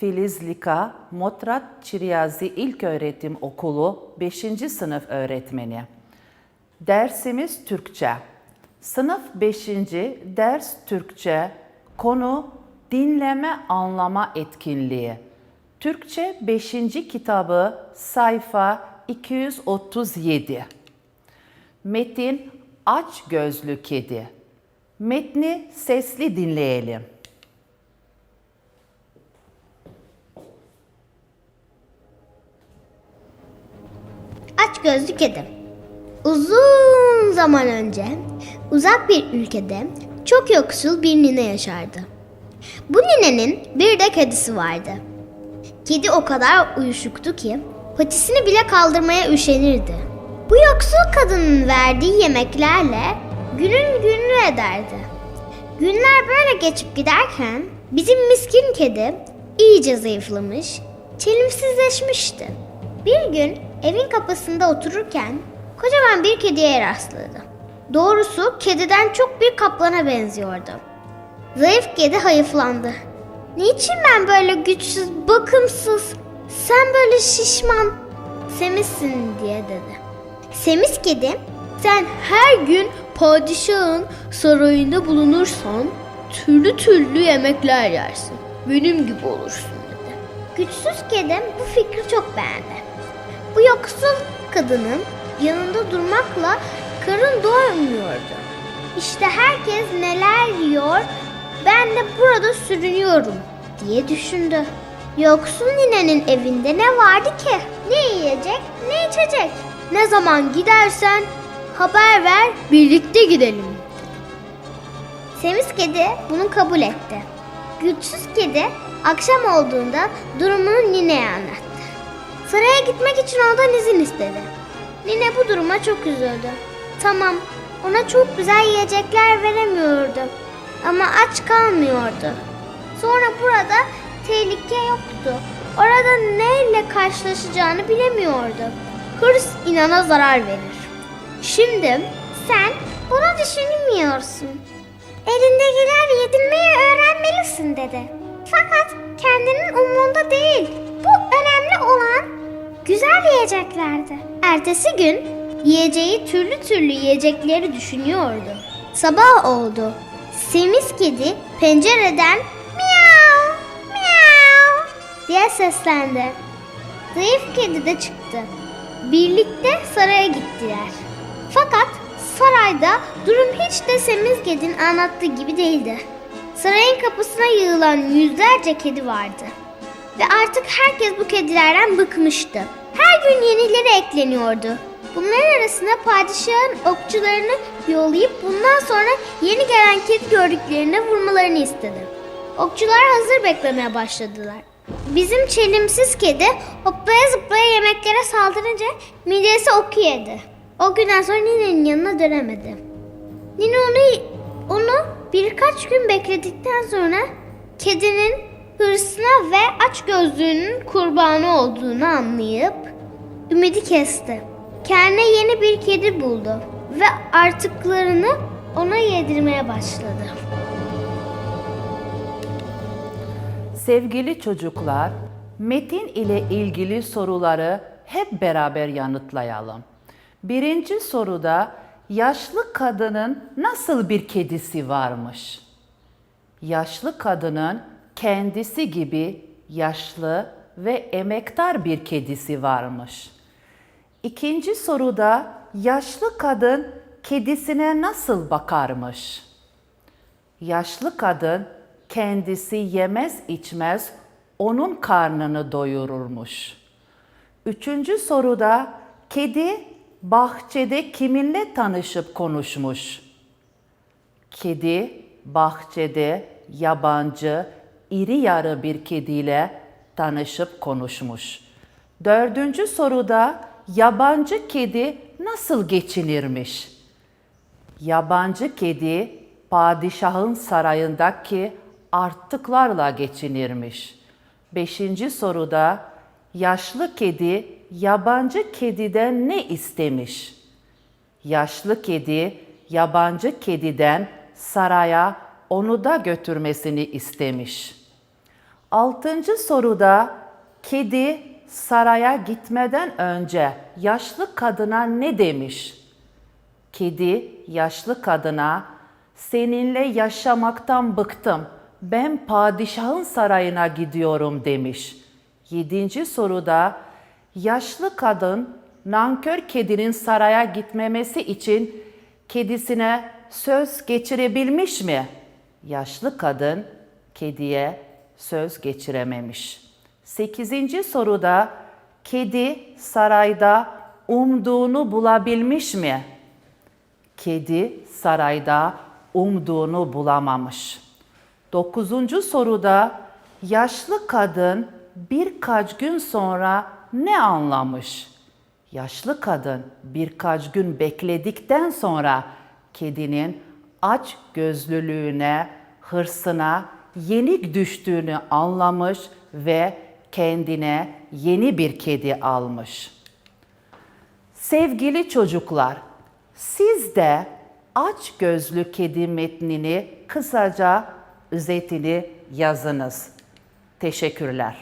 Filizlika Motrat Çiryazi İlköğretim Okulu 5. sınıf öğretmeni. Dersimiz Türkçe. Sınıf 5. ders Türkçe. Konu dinleme anlama etkinliği. Türkçe 5. kitabı sayfa 237. Metin Aç Gözlü Kedi. Metni sesli dinleyelim. Aç gözlü kedi. Uzun zaman önce uzak bir ülkede çok yoksul bir nine yaşardı. Bu ninenin bir de kedisi vardı. Kedi o kadar uyuşuktu ki patisini bile kaldırmaya üşenirdi. Bu yoksul kadının verdiği yemeklerle günün gününü ederdi. Günler böyle geçip giderken bizim miskin kedi iyice zayıflamış, çelimsizleşmişti. Bir gün evin kapısında otururken kocaman bir kediye rastladı. Doğrusu kediden çok bir kaplana benziyordu. Zayıf kedi hayıflandı. Niçin ben böyle güçsüz, bakımsız, sen böyle şişman, semizsin diye dedi. Semiz kedi, sen her gün padişahın sarayında bulunursan türlü türlü yemekler yersin. Benim gibi olursun dedi. Güçsüz kedi bu fikri çok beğendi. Bu yoksul kadının yanında durmakla karın doymuyordu. İşte herkes neler yiyor, ben de burada sürünüyorum diye düşündü. Yoksul ninenin evinde ne vardı ki? Ne yiyecek, ne içecek? Ne zaman gidersen haber ver, birlikte gidelim. Semiz kedi bunu kabul etti. Güçsüz kedi akşam olduğunda durumunu nineye anlattı. Saraya gitmek için ondan izin istedi. Nine bu duruma çok üzüldü. Tamam, ona çok güzel yiyecekler veremiyordu. Ama aç kalmıyordu. Sonra burada tehlike yoktu. Orada neyle karşılaşacağını bilemiyordu. Hırs inana zarar verir. Şimdi sen bunu düşünmüyorsun. Elindekiler yedirmeyi öğrenmelisin dedi. Fakat kendinin umrunda değil. Güzel yiyeceklerdi. Ertesi gün yiyeceği türlü türlü yiyecekleri düşünüyordu. Sabah oldu. Semiz kedi pencereden miyav miyav diye seslendi. Zayıf kedi de çıktı. Birlikte saraya gittiler. Fakat sarayda durum hiç de Semiz Ked'in anlattığı gibi değildi. Sarayın kapısına yığılan yüzlerce kedi vardı. Ve artık herkes bu kedilerden bıkmıştı. Her gün yenileri ekleniyordu. Bunların arasında padişahın okçularını yollayıp bundan sonra yeni gelen kedi gördüklerine vurmalarını istedi. Okçular hazır beklemeye başladılar. Bizim çelimsiz kedi hoplaya zıplaya yemeklere saldırınca midesi oku yedi. O günden sonra Nine'nin yanına dönemedi. Nine onu, onu birkaç gün bekledikten sonra kedinin hırsına ve aç gözlüğünün kurbanı olduğunu anlayıp ümidi kesti. Kendine yeni bir kedi buldu ve artıklarını ona yedirmeye başladı. Sevgili çocuklar, metin ile ilgili soruları hep beraber yanıtlayalım. Birinci soruda yaşlı kadının nasıl bir kedisi varmış? Yaşlı kadının kendisi gibi yaşlı ve emektar bir kedisi varmış. İkinci soruda yaşlı kadın kedisine nasıl bakarmış? Yaşlı kadın kendisi yemez içmez onun karnını doyururmuş. Üçüncü soruda kedi bahçede kiminle tanışıp konuşmuş? Kedi bahçede yabancı iri yarı bir kediyle tanışıp konuşmuş. Dördüncü soruda yabancı kedi nasıl geçinirmiş? Yabancı kedi padişahın sarayındaki artıklarla geçinirmiş. Beşinci soruda yaşlı kedi yabancı kediden ne istemiş? Yaşlı kedi yabancı kediden saraya onu da götürmesini istemiş. Altıncı soruda kedi saraya gitmeden önce yaşlı kadına ne demiş? Kedi yaşlı kadına seninle yaşamaktan bıktım. Ben padişahın sarayına gidiyorum demiş. Yedinci soruda yaşlı kadın nankör kedinin saraya gitmemesi için kedisine söz geçirebilmiş mi? Yaşlı kadın kediye söz geçirememiş. Sekizinci soruda kedi sarayda umduğunu bulabilmiş mi? Kedi sarayda umduğunu bulamamış. Dokuzuncu soruda yaşlı kadın birkaç gün sonra ne anlamış? Yaşlı kadın birkaç gün bekledikten sonra kedinin aç gözlülüğüne, hırsına yenik düştüğünü anlamış ve kendine yeni bir kedi almış. Sevgili çocuklar, siz de aç gözlü kedi metnini kısaca özetini yazınız. Teşekkürler.